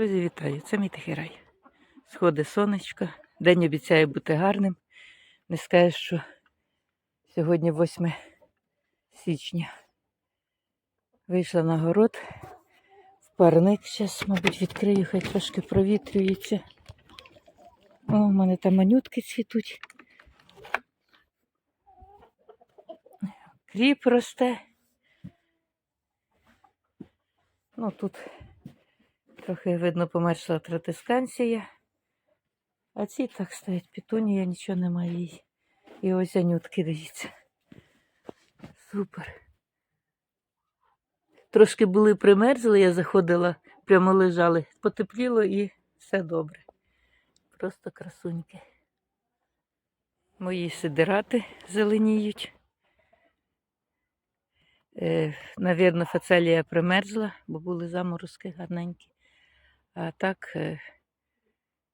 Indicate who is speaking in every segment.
Speaker 1: Друзі, вітаю! Це мій тихий рай. Сходи сонечко. День обіцяє бути гарним. Не скажеш, що сьогодні 8 січня. Вийшла на город. В парник зараз, мабуть, відкрию, хай трошки провітрюється. О, у мене там манютки цвітуть. Кріп росте. Ну тут трохи видно помершла тратисканція. А ці так стоять пітунія, нічого немає їй. І ось анютки, дивіться. Супер. Трошки були примерзли, я заходила, прямо лежали. Потепліло і все добре. Просто красуньки. Мої сидирати зеленіють. Е, навірно, фацелія примерзла, бо були заморозки гарненькі. А так е,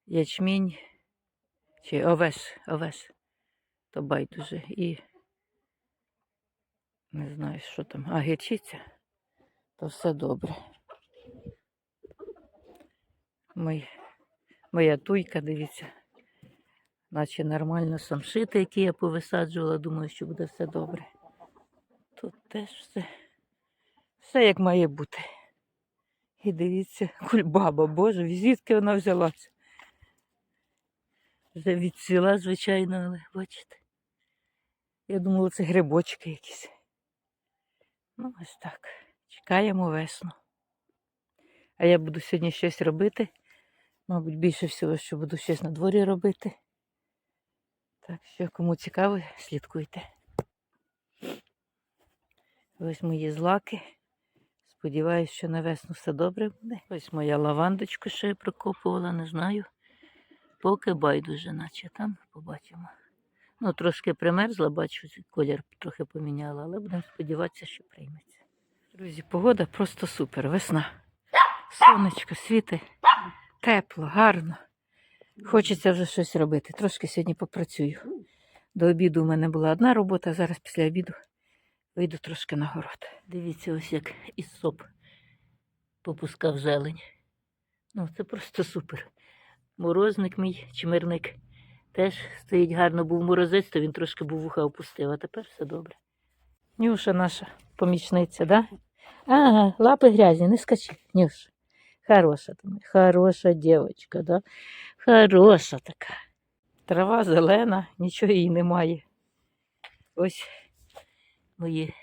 Speaker 1: ячмінь чи овес, овес, то байдуже. І не знаю, що там, а гірчиця, то все добре. Мой, моя туйка, дивіться, наче нормально самшити, які я повисаджувала, думаю, що буде все добре. Тут теж все, все як має бути. І дивіться, кульбаба, боже, звідки вона взялася? Вже відцвіла, звичайно, але бачите. Я думала, це грибочки якісь. Ну, ось так. Чекаємо весну. А я буду сьогодні щось робити. Мабуть, більше всього, що буду щось на дворі робити. Так що, кому цікаво, слідкуйте. Ось мої злаки. Сподіваюсь, що на весну все добре буде. Ось моя лавандочка, що я прикопувала, не знаю. Поки байдуже, наче там побачимо. Ну, трошки примерзла, бачу, колір трохи поміняла, але будемо сподіватися, що прийметься. Друзі, погода просто супер. Весна. Сонечко, світи, тепло, гарно. Хочеться вже щось робити. Трошки сьогодні попрацюю. До обіду у мене була одна робота, а зараз після обіду вийду трошки на город. Дивіться, ось як із соп попускав зелень. Ну, це просто супер. Морозник мій, чмирник, теж стоїть гарно, був морозець, то він трошки був вуха опустив, а тепер все добре. Нюша наша помічниця, да? Ага, лапи грязні, не скачи, Нюша. Хороша там, хороша дівчинка, да? Хороша така. Трава зелена, нічого їй немає. Ось мої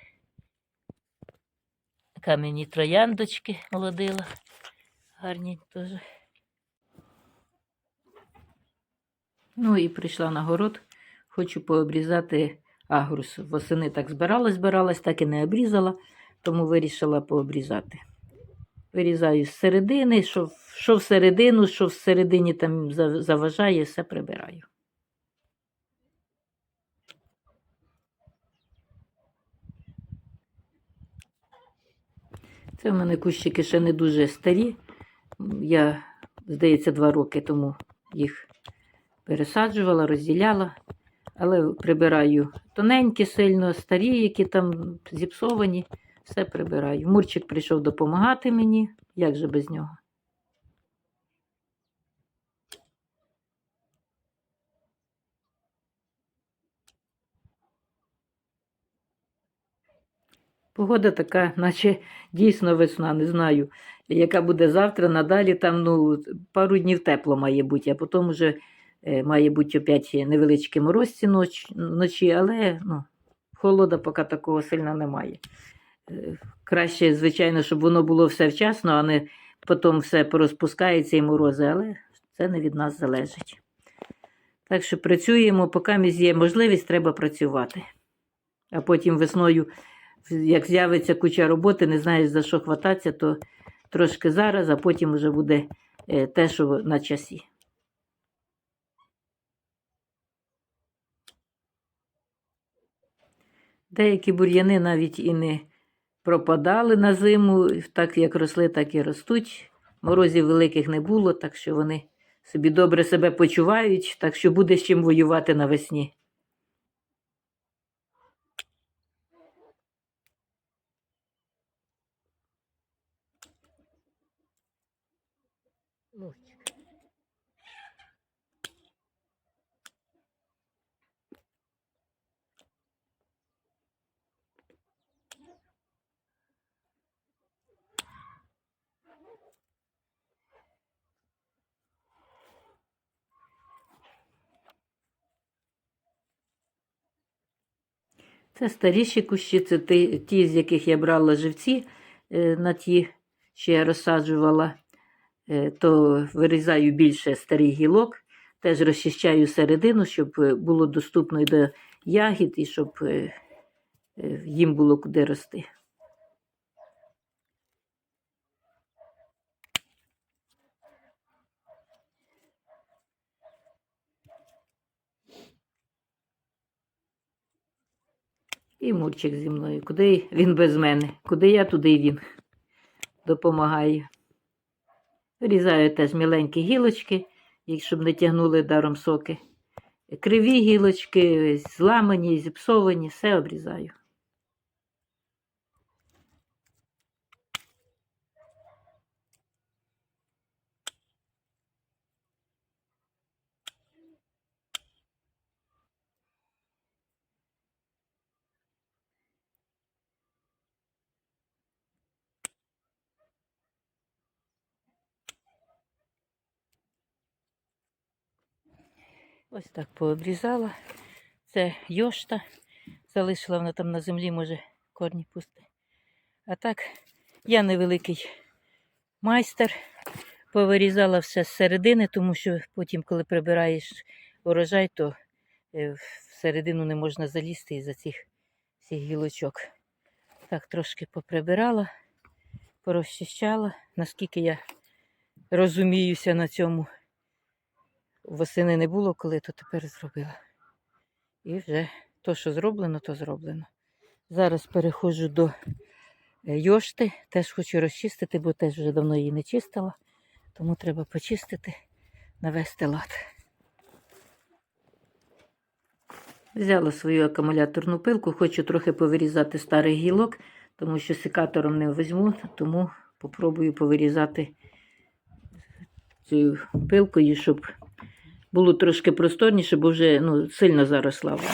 Speaker 1: кам'яні трояндочки молодила. Гарні теж. Ну і прийшла на город. Хочу пообрізати агрус. Восени так збиралась, збиралась, так і не обрізала, тому вирішила пообрізати. Вирізаю з середини, що, що всередину, що всередині там заважає, все прибираю. Це в мене кущики ще не дуже старі. Я, здається, два роки тому їх пересаджувала, розділяла, але прибираю тоненькі, сильно старі, які там зіпсовані, все прибираю. Мурчик прийшов допомагати мені, як же без нього. Погода така, наче дійсно весна, не знаю, яка буде завтра, надалі там ну, пару днів тепло має бути, а потім вже е, має бути опять невеличкі морозці ноч, вночі, але ну, холода поки такого сильно немає. Е, Краще, звичайно, щоб воно було все вчасно, а не потім все порозпускається і морози, але це не від нас залежить. Так що працюємо, поки є можливість, треба працювати. А потім весною як з'явиться куча роботи, не знаєш за що хвататися, то трошки зараз, а потім вже буде е, те, що на часі. Деякі бур'яни навіть і не пропадали на зиму, так як росли, так і ростуть. Морозів великих не було, так що вони собі добре себе почувають, так що буде з чим воювати навесні. Мурчик. Це старіші кущі, це ті, з яких я брала живці е, на ті, я розсаджувала, то вирізаю більше старих гілок, теж розчищаю середину, щоб е, було доступно і до ягід, і щоб е, е, їм було куди рости. І Мурчик зі мною. Куди він без мене? Куди я, туди він допомагає. Вирізаю теж міленькі гілочки, щоб не тягнули даром соки. Криві гілочки, зламані, зіпсовані, все обрізаю. Ось так пообрізала. Це йошта. Залишила вона там на землі, може, корні пусти. А так, я невеликий майстер. Повирізала все з середини, тому що потім, коли прибираєш урожай, то е, всередину не можна залізти із-за цих всіх гілочок. Так, трошки поприбирала, порозчищала, наскільки я розуміюся на цьому. Восени не було коли, то тепер зробила. І вже то, що зроблено, то зроблено. Зараз переходжу до е, йошти. Теж хочу розчистити, бо теж вже давно її не чистила. Тому треба почистити, навести лад. Взяла свою акумуляторну пилку, хочу трохи повирізати старий гілок, тому що секатором не візьму, тому попробую повирізати цією пилкою, щоб було трошки просторніше, бо вже ну, сильно заросла вона.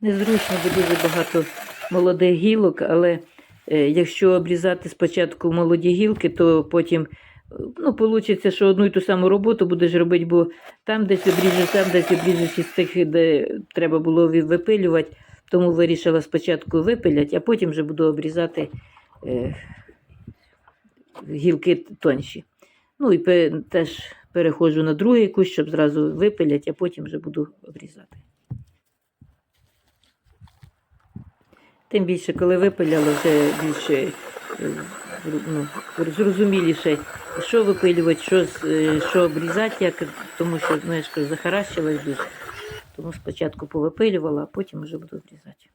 Speaker 1: Незручно, бо дуже багато молодих гілок, але е, якщо обрізати спочатку молоді гілки, то потім ну, вийде, що одну і ту саму роботу будеш робити, бо там десь обріжеш, там десь обріжеш із тих, де треба було випилювати. Тому вирішила спочатку випиляти, а потім вже буду обрізати е, гілки тонші. Ну і теж переходжу на другий кущ, щоб зразу випиляти, а потім вже буду обрізати. Тим більше, коли випиляла, вже більше е, ну, зрозуміліше, що випилювати, що, е, що обрізати, як, тому що знаєш, захаращилась дуже. Тому спочатку повипилювала, а потім вже буду обрізати.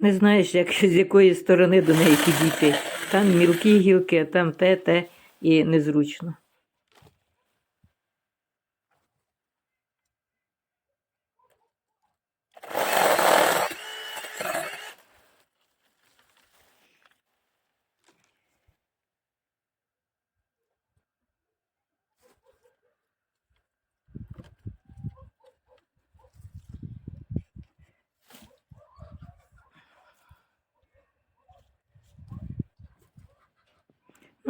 Speaker 1: Не знаєш, як, з якої сторони до неї підійти. Там мілкі гілки, а там те, те і незручно.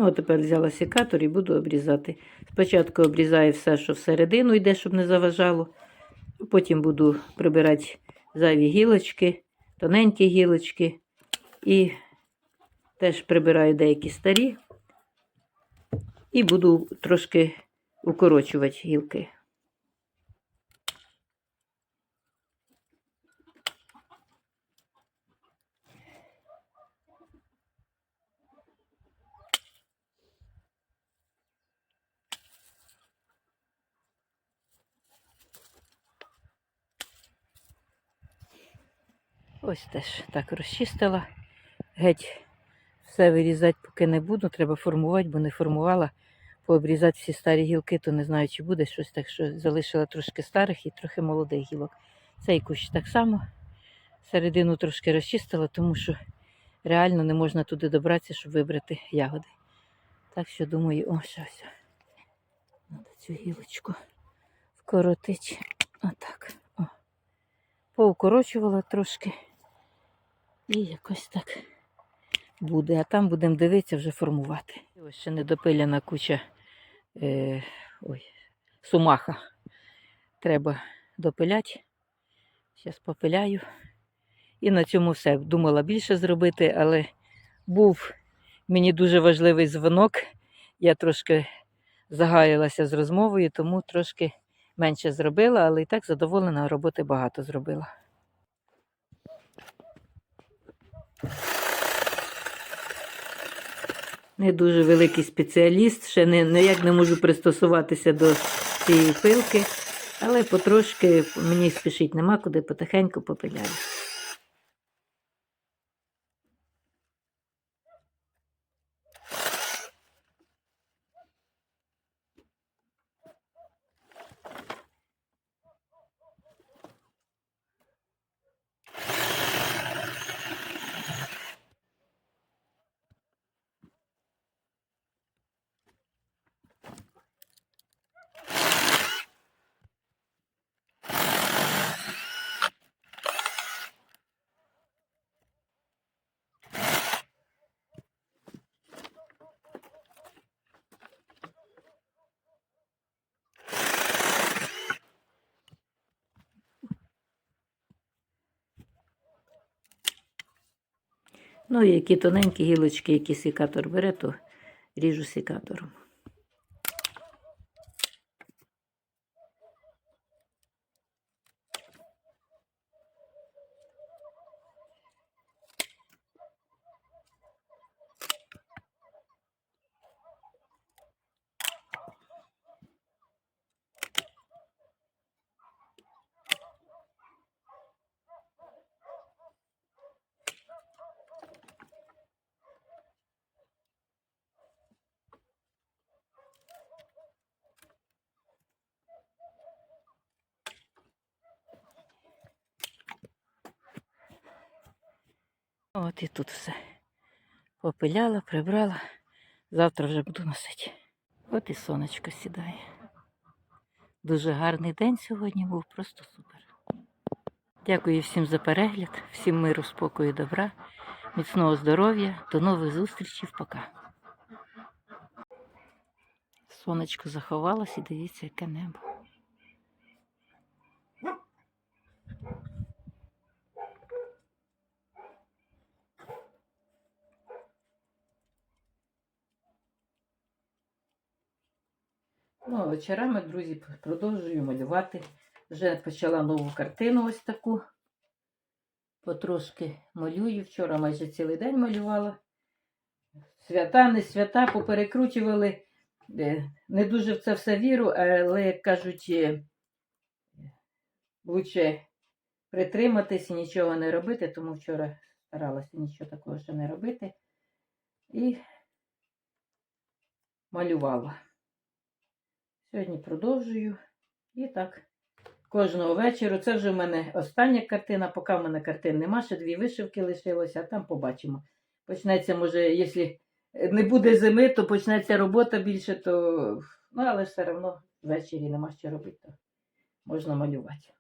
Speaker 1: Ну, а тепер взяла секатор і буду обрізати. Спочатку обрізаю все, що всередину йде, щоб не заважало. Потім буду прибирати зайві гілочки, тоненькі гілочки. І теж прибираю деякі старі. І буду трошки укорочувати гілки. Ось теж так розчистила. Геть все вирізати поки не буду, треба формувати, бо не формувала. Пообрізати всі старі гілки, то не знаю, чи буде щось, так що залишила трошки старих і трохи молодих гілок. Цей кущ так само. Середину трошки розчистила, тому що реально не можна туди добратися, щоб вибрати ягоди. Так що думаю, о, що все. Надо цю гілочку вкоротити. Отак. Поукорочувала трошки. І якось так буде. А там будемо дивитися вже формувати. Ось ще недопиляна куча е, ой, сумаха. Треба допиляти. Зараз попиляю. І на цьому все. Думала більше зробити, але був мені дуже важливий дзвонок. Я трошки загаялася з розмовою, тому трошки менше зробила, але і так задоволена, роботи багато зробила. Не дуже великий спеціаліст, ще не, ніяк не можу пристосуватися до цієї пилки, але потрошки мені спішить нема куди, потихеньку попиляю. Ну, і які тоненькі гілочки, які секатор бере, то ріжу секатором. От і тут все. Попиляла, прибрала. Завтра вже буду носити. От і сонечко сідає. Дуже гарний день сьогодні був, просто супер. Дякую всім за перегляд, всім миру, спокою, добра, міцного здоров'я, до нових зустрічей, пока. Сонечко заховалось і дивіться, яке небо. Ну, а вечорами, друзі, продовжую малювати. Вже почала нову картину ось таку. Потрошки малюю. Вчора майже цілий день малювала. Свята, не свята, поперекручували. Е, Не дуже в це все віру, але, як кажуть, е, лучше притриматись і нічого не робити, тому вчора старалася нічого такого ще не робити. І малювала. Сьогодні продовжую. І так, кожного вечора. Це вже в мене остання картина. Поки в мене картин нема, ще дві вишивки лишилося, а там побачимо. Почнеться, може, якщо не буде зими, то почнеться робота більше, то. Ну, але все одно ввечері нема що робити, то можна малювати.